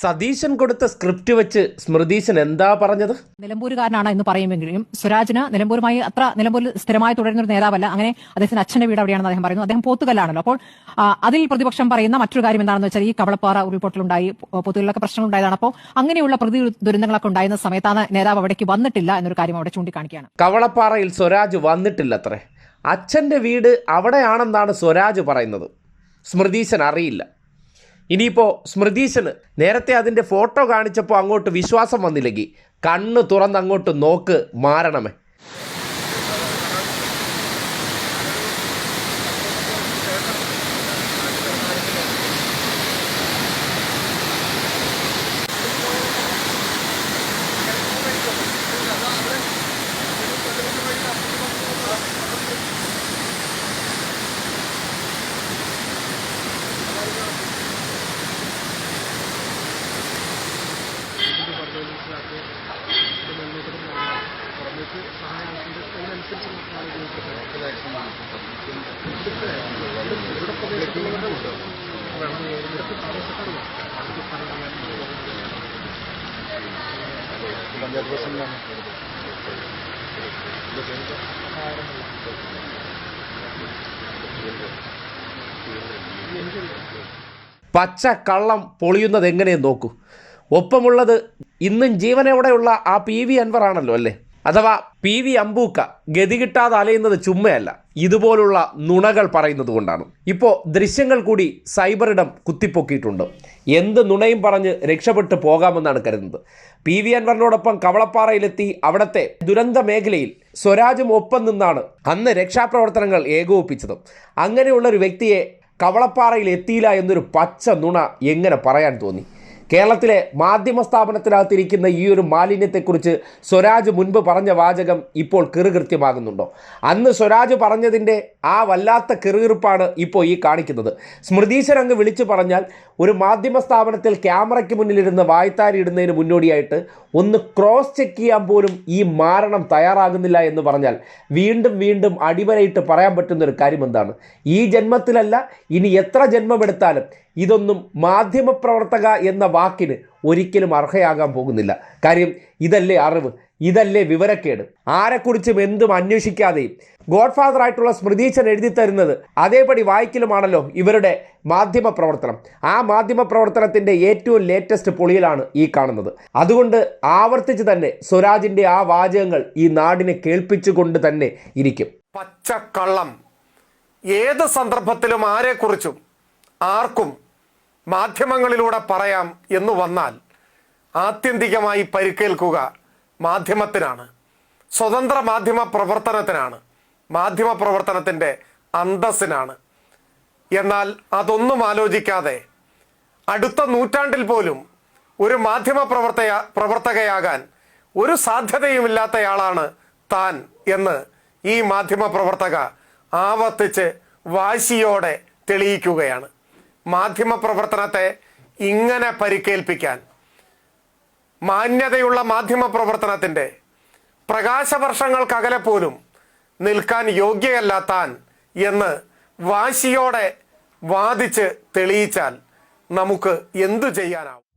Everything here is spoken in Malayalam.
സതീശൻ കൊടുത്ത സ്ക്രിപ്റ്റ് വെച്ച് സ്മൃതീശൻ എന്താ പറഞ്ഞത്? നിലമ്പൂരുകാരനാണ് എന്ന് പറയുമെങ്കിലും സ്വരാജിന് നിലമ്പൂരുമായി അത്ര നിലമ്പൂരിൽ സ്ഥിരമായി തുടരുന്ന ഒരു നേതാവല്ല. അങ്ങനെ അദ്ദേഹത്തിന്റെ അച്ഛന്റെ വീട് അവിടെയാണെന്ന് അദ്ദേഹം പറയുന്നു. അദ്ദേഹം പോത്തുകല്ലാണല്ലോ. അപ്പോൾ അതിൽ പ്രതിപക്ഷം പറയുന്ന മറ്റൊരു കാര്യം എന്താണെന്ന് വെച്ചാൽ ഈ കവളപ്പാറ ഉരുൾപൊട്ടലുണ്ടായി പൊതുവിലൊക്കെ പ്രശ്നങ്ങൾ ഉണ്ടായതാണ് അപ്പോൾ അങ്ങനെയുള്ള പ്രതി ദുരന്തങ്ങളൊക്കെ ഉണ്ടായിരുന്ന സമയത്താണ് നേതാവ് അവിടേക്ക് വന്നിട്ടില്ല എന്നൊരു കാര്യം അവിടെ ചൂണ്ടിക്കാണിക്കുകയാണ്. കവളപ്പാറയിൽ സ്വരാജ് വന്നിട്ടില്ലത്രേ. അച്ഛന്റെ വീട് അവിടെയാണെന്നാണ് സ്വരാജ് പറയുന്നത്. സ്മൃതീശൻ അറിയില്ല. ഇനിയിപ്പോൾ സ്മൃതീശന് നേരത്തെ അതിന്റെ ഫോട്ടോ കാണിച്ചപ്പോൾ അങ്ങോട്ട് വിശ്വാസം വന്നില്ലെങ്കിൽ കണ്ണ് തുറന്ന് അങ്ങോട്ട് നോക്ക് മാറണമേ. പച്ച കള്ളം പൊളിയുന്നത് എങ്ങനെയെന്ന് നോക്കൂ. ഒപ്പമുള്ളത് ഇന്നും ജീവനോടെയുള്ള ആ പി വി അൻവറാണല്ലോ അല്ലേ? അഥവാ പി വി അമ്പൂക്ക ഗതി കിട്ടാതെ അലയുന്നത് ചുമ്മയല്ല ഇതുപോലുള്ള നുണകൾ പറയുന്നത് കൊണ്ടാണ്. ഇപ്പോൾ ദൃശ്യങ്ങൾ കൂടി സൈബറിടം കുത്തിപ്പൊക്കിയിട്ടുണ്ട്. എന്ത് നുണയും പറഞ്ഞ് രക്ഷപ്പെട്ടു പോകാമെന്നാണ് കരുതുന്നത്. പി വി അൻവറിനോടൊപ്പം കവളപ്പാറയിലെത്തി അവിടത്തെ ദുരന്ത മേഖലയിൽ സ്വരാജും ഒപ്പം നിന്നാണ് അന്ന് രക്ഷാപ്രവർത്തനങ്ങൾ ഏകോപിപ്പിച്ചത്. അങ്ങനെയുള്ള ഒരു വ്യക്തിയെ കവളപ്പാറയിൽ എത്തിയില്ല എന്നൊരു പച്ച നുണ എങ്ങനെ പറയാൻ തോന്നി? കേരളത്തിലെ മാധ്യമ സ്ഥാപനത്തിനകത്തിരിക്കുന്ന ഈ ഒരു മാലിന്യത്തെക്കുറിച്ച് സ്വരാജ് മുൻപ് പറഞ്ഞ വാചകം ഇപ്പോൾ കിറുകൃത്യമാകുന്നുണ്ടോ? അന്ന് സ്വരാജ് പറഞ്ഞതിന്റെ ആ വല്ലാത്ത കിറുകിറുപ്പാണ് ഇപ്പോൾ ഈ കാണിക്കുന്നത്. സ്മൃതീശ്വരൻ അങ്ങ് വിളിച്ചു പറഞ്ഞാൽ ഒരു മാധ്യമ സ്ഥാപനത്തിൽ ക്യാമറയ്ക്ക് മുന്നിലിരുന്ന് വായ്ത്താരി ഇടുന്നതിന് മുന്നോടിയായിട്ട് ഒന്ന് ക്രോസ് ചെക്ക് ചെയ്യാൻ പോലും ഈ മാരണം തയ്യാറാകുന്നില്ല എന്ന് പറഞ്ഞാൽ വീണ്ടും വീണ്ടും അടിവരയിട്ട് പറയാൻ പറ്റുന്ന ഒരു കാര്യം എന്താണ് ഈ ജന്മത്തിലല്ല ഇനി എത്ര ജന്മമെടുത്താലും ഇതൊന്നും മാധ്യമപ്രവർത്തക എന്ന വാക്കിന് ഒരിക്കലും അർഹയാകാൻ പോകുന്നില്ല. കാര്യം ഇതല്ലേ അറിവ് ഇതല്ലേ വിവരക്കേട്. ആരെക്കുറിച്ചും എന്തും അന്വേഷിക്കാതെയും ഗോഡ് ഫാദർ ആയിട്ടുള്ള സ്മൃതീശൻ എഴുതി തരുന്നത് അതേപടി വായിക്കലുമാണല്ലോ ഇവരുടെ മാധ്യമ പ്രവർത്തനം ആ മാധ്യമ പ്രവർത്തനത്തിന്റെ ഏറ്റവും ലേറ്റസ്റ്റ് പൊളിയിലാണ് ഈ കാണുന്നത്. അതുകൊണ്ട് ആവർത്തിച്ച് തന്നെ സ്വരാജിന്റെ ആ വാചകങ്ങൾ ഈ നാടിനെ കേൾപ്പിച്ചുകൊണ്ട് തന്നെ ഇരിക്കും. പച്ചക്കള്ളം. ഏത് സന്ദർഭത്തിലും ആരെക്കുറിച്ചും ആർക്കും മാധ്യമങ്ങളിലൂടെ പറയാം എന്ന് വന്നാൽ ആത്യന്തികമായി പരിക്കേൽക്കുക മാധ്യമത്തിനാണ്. സ്വതന്ത്ര മാധ്യമ പ്രവർത്തനത്തിനാണ്. മാധ്യമ പ്രവർത്തനത്തിന്റെ അന്തസ്സിനാണ്. എന്നാൽ അതൊന്നും ആലോചിക്കാതെ അടുത്ത നൂറ്റാണ്ടിൽ പോലും ഒരു മാധ്യമ പ്രവർത്തക പ്രവർത്തകയാകാൻ ഒരു സാധ്യതയുമില്ലാത്തയാളാണ് താൻ എന്ന് ഈ മാധ്യമ പ്രവർത്തക ആവർത്തിച്ച് വാശിയോടെ തെളിയിക്കുകയാണ്. മാധ്യമ പ്രവർത്തനത്തെ ഇങ്ങനെ പരിക്കേൽപ്പിക്കാൻ. മാന്യതയുള്ള മാധ്യമ പ്രവർത്തനത്തിന്റെ പ്രകാശവർഷങ്ങൾക്കകലെ പോലും നിൽക്കാൻ യോഗ്യയല്ല താൻ എന്ന് വാശിയോടെ വാദിച്ച് തെളിയിച്ചാൽ നമുക്ക് എന്തു ചെയ്യാനാവും?